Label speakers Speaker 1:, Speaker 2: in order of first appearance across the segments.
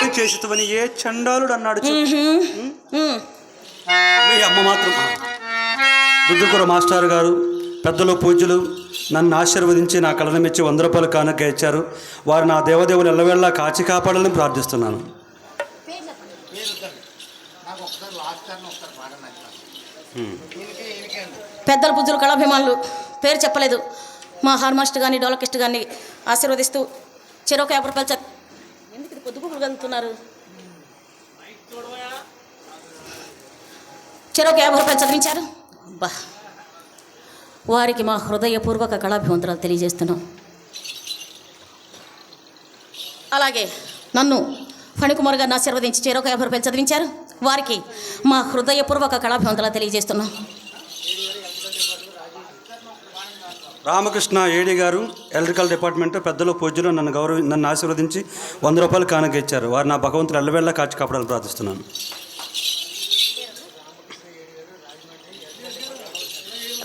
Speaker 1: దేవుడు చేసేవని ఏ చండాలుడు అన్నాడు. మీ అమ్మ మాత్రం దుద్దుకూర మాస్టర్ గారు పెద్దలు పూజ్యులు నన్ను ఆశీర్వదించి నా కళను మెచ్చి వంద రూపాయలు కానుక ఇచ్చారు. వారు నా దేవదేవులు ఎల్లవేళ్ళ కాచి కాపాడాలని ప్రార్థిస్తున్నాను.
Speaker 2: పెద్దల పూజలు కళాభిమానులు పేరు చెప్పలేదు. మా హార్మాస్ట్ కానీ డోలకిస్ట్ కానీ ఆశీర్వదిస్తూ చెరొక యాభై రూపాయలు చ- ఎందుకు ఇది చెరొక యాభై రూపాయలు చదివించారు? బా వారికి మా హృదయపూర్వక కళాభివంతరాలు తెలియజేస్తున్నాం. అలాగే నన్ను ఫణికుమార్ గారిని ఆశీర్వదించి చెరొక యాభై రూపాయలు చదివించారు. వారికి మా హృదయపూర్వక కళాభివంతరాలు తెలియజేస్తున్నాం.
Speaker 1: రామకృష్ణ ఏడి గారు ఎలక్ట్రికల్ డిపార్ట్మెంట్ పెద్దలు పూజ్యులు నన్ను గౌరవ నన్ను ఆశీర్వదించి వంద రూపాయలు కానుక ఇచ్చారు. వారు నా భగవంతుడు ఎల్లవేళ్ళ కాచి కాపాడాలని ప్రార్థిస్తున్నాను.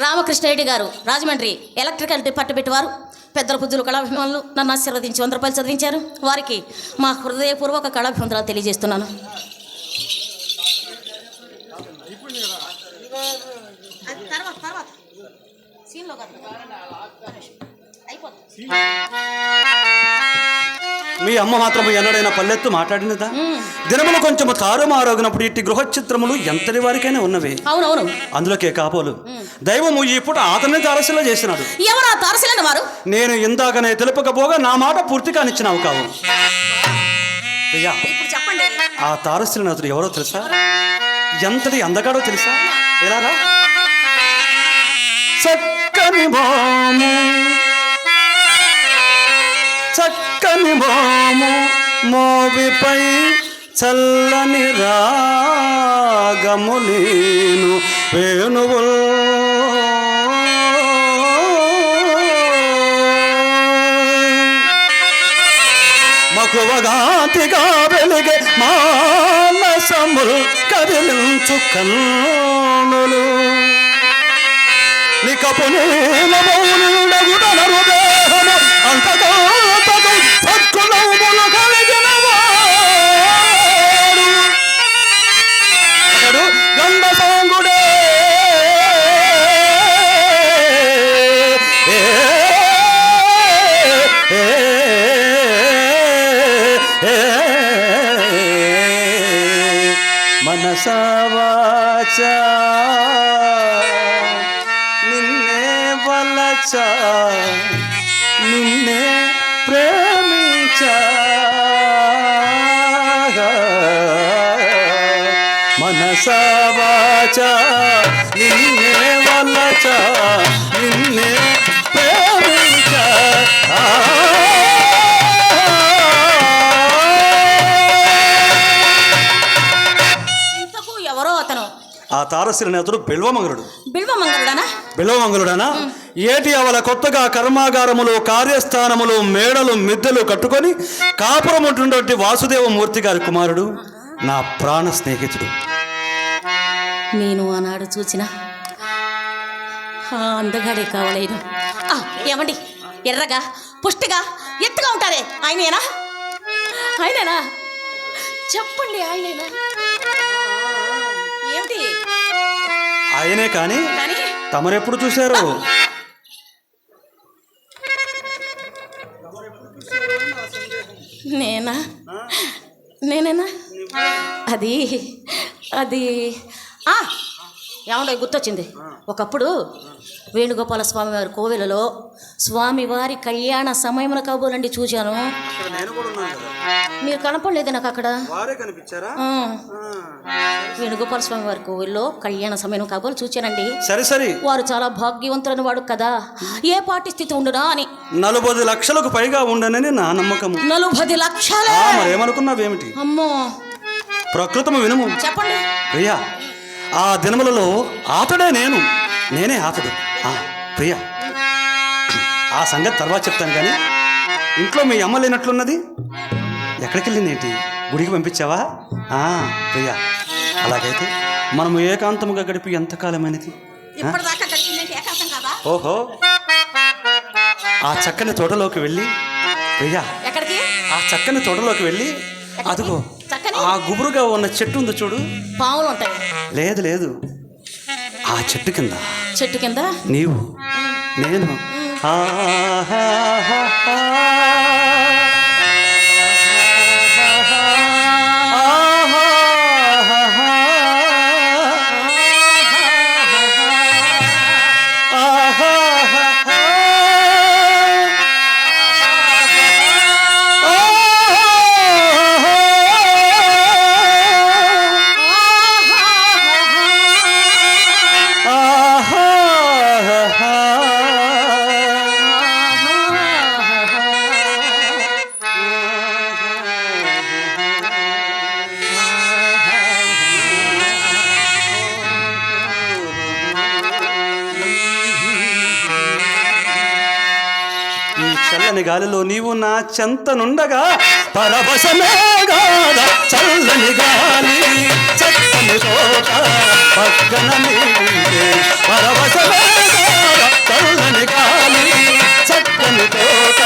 Speaker 2: రామకృష్ణరెడ్డి గారు రాజమండ్రి ఎలక్ట్రికల్ డిపార్ట్మెంట్ వారు పెద్దల పూజలు కళాభిమానులు నన్ను ఆశీర్వదించి వంద రూపాయలు చదివించారు. వారికి మా హృదయపూర్వక కళాభివంతరాలు తెలియజేస్తున్నాను.
Speaker 1: మీ అమ్మ మాత్రం ఎన్నడైనా పల్లెత్తు మాట్లాడినదా? దినములు కొంచెము తారుమారోగినప్పుడు ఇట్టి గృహ చిత్రములు ఎంతటి వారికైనా ఉన్నవి.
Speaker 2: అవునవును.
Speaker 1: అందులోకే కాపోలు. దైవము ఈ పూట అతన్ని తారసిలో చేసినాడు.
Speaker 2: ఎవరు ఆ తారసిలైన వారు?
Speaker 1: నేను ఇందాకనే తెలుపకపోగా నా మాట పూర్తి కానిచ్చినావు కావు.
Speaker 2: ఇప్పుడు చెప్పండి.
Speaker 1: ఆ తారసిలనాథుడు ఎవరో తెలుసా? ఎంతటి అందగాడో తెలుసా? ఎలారా చక్కని మోము చక్కని మోము మోవిపై చల్లని రాగములీను వేణువుల్. మకువగాతిగా వెలిగే మానసముల్ కదిలించు కన్నులు. నికపు నీలమౌనుడగుడన హృదయము అంతకాంతకు సత్కులములు కలిగిన వాడు. అతడు గండ సాంగుడే ఏ, నిన్నే వలచ నిన్నే ప్రేమించ. మనసవాచ నిన్నే వలచ నిన్నే ప్రేమించ. ఆ తారశిలని అతడు బిల్వమంగళుడు.
Speaker 2: బిల్వమంగళుడనా?
Speaker 1: బిల్వమంగళుడనా? ఏటి అవల కొత్తగా కర్మాగారములు కార్యస్థానములు మేడలు మిద్దెలు కట్టుకొని కాపురం ఉంటున్నటువంటి వాసుదేవమూర్తి గారి కుమారుడు నా ప్రాణ స్నేహితుడు.
Speaker 2: నేను ఆనాడు చూసిన అందగాడే కావలేను. ఏమండి? ఎర్రగా పుష్టిగా ఎత్తుగా ఉంటారే ఆయనేనా? ఆయనేనా? చెప్పండి ఆయనేనా?
Speaker 1: ఆయనే కానీ తమరెప్పుడు చూశారు?
Speaker 2: నేనా? నేనేనా? అది అది ఆ, ఏమండో గుర్తొచ్చింది? ఒకప్పుడు వేణుగోపాల స్వామి వారి కోవెలలో స్వామివారి కళ్యాణ సమయమున కాబోలండి చూశాను. మీరు కనపడలేదు నాకు అక్కడ? వేణుగోపాల స్వామి వారి కోవిల్లో కళ్యాణ సమయం కాబోలు చూచానండి.
Speaker 1: సరే సరే.
Speaker 2: వారు చాలా భాగ్యవంతులైన వాడు కదా. ఏ పాటి స్థితి ఉండునా అని.
Speaker 1: నలభై లక్షలకు పైగా ఉండనని నా నమ్మకము
Speaker 2: నలుపది లక్షలే!
Speaker 1: ఆ, మరేమనుకున్నావేమిటి
Speaker 2: అమ్మో!
Speaker 1: ప్రకృతము వినుము.
Speaker 2: చెప్పండి.
Speaker 1: ప్రియా ఆ దినములలో ఆతడే నేను. నేనే ఆతడు. ప్రియ. ఆ సంగతి తర్వాత చెప్తాను కానీ ఇంట్లో మీ అమ్మ లేనట్లున్నది? ఎక్కడికి వెళ్ళిందేంటి గుడికి పంపించావా? ప్రియ. అలాగైతే మనం ఏకాంతముగా గడిపి ఎంతకాలమైనది ఓహో. ఆ చక్కని తోటలోకి వెళ్ళి ప్రియా. ఆ చక్కని తోటలోకి వెళ్ళి అదిగో. ఆ గుబురుగా ఉన్న చెట్టు ఉంది చూడు.
Speaker 2: పాములు ఉంటాయి
Speaker 1: లేదు లేదు. ఆ చెట్టు కింద.
Speaker 2: చెట్టు కింద?
Speaker 1: నీవు నేను. ఆహా చల్లని గాలిలో నీవు నా చెంతనుండగా పరవశమే గాద చల్లని గాలి చక్కని తోట పక్కన నీవే. చల్లని గాలి చక్కని తోట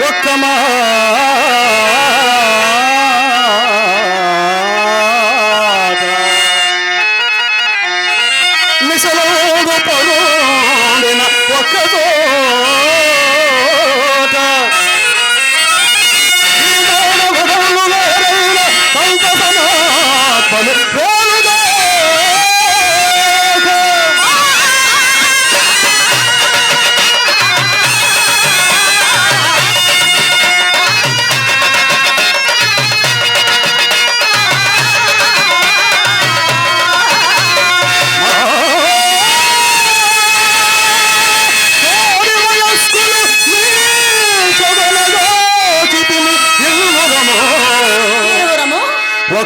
Speaker 1: ఒక్క మిసలోడు పరుడిన ఒక్క సమర్పణ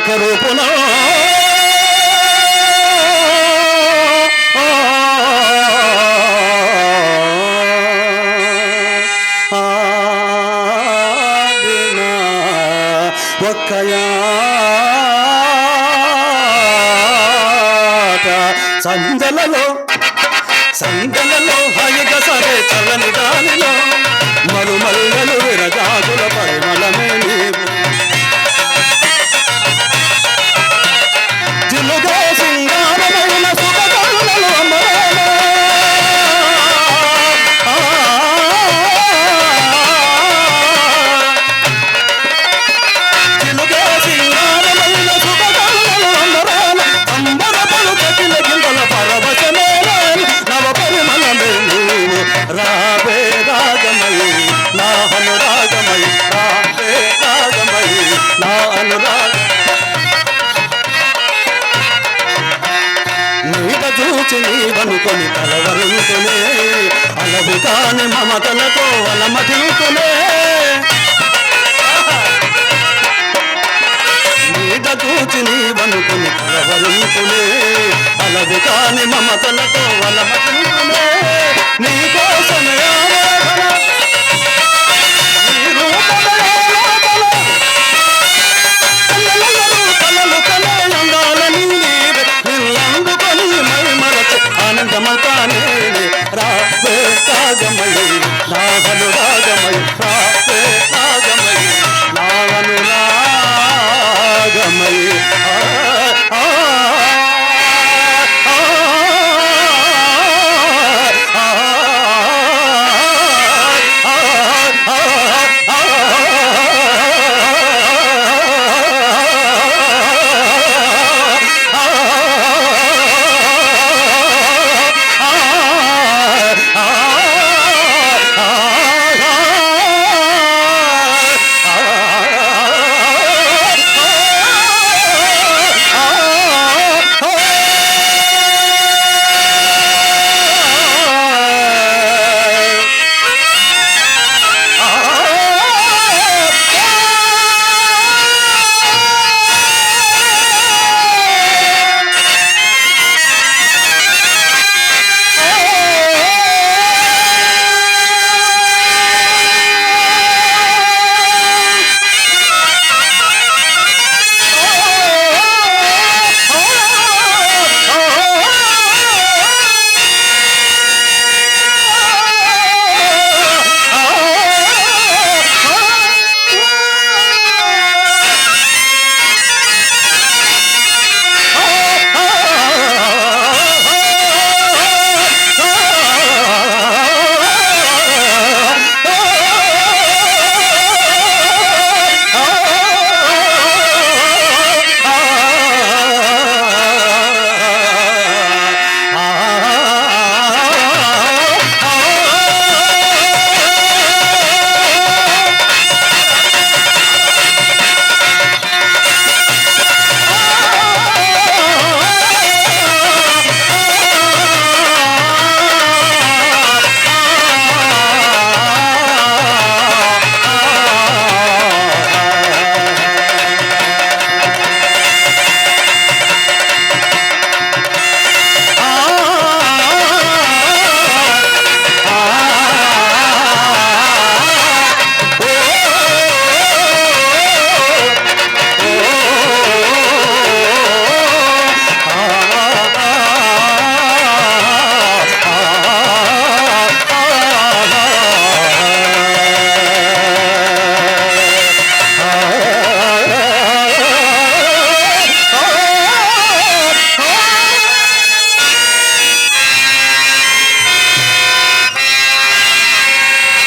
Speaker 1: ఒక రూపులో. ఒక్కయాట సందలలో సందలలో హయగ సరే చల్లని దానిలో. మరుమల్లలు విరగా కాని మమతలతో నీ కోసమే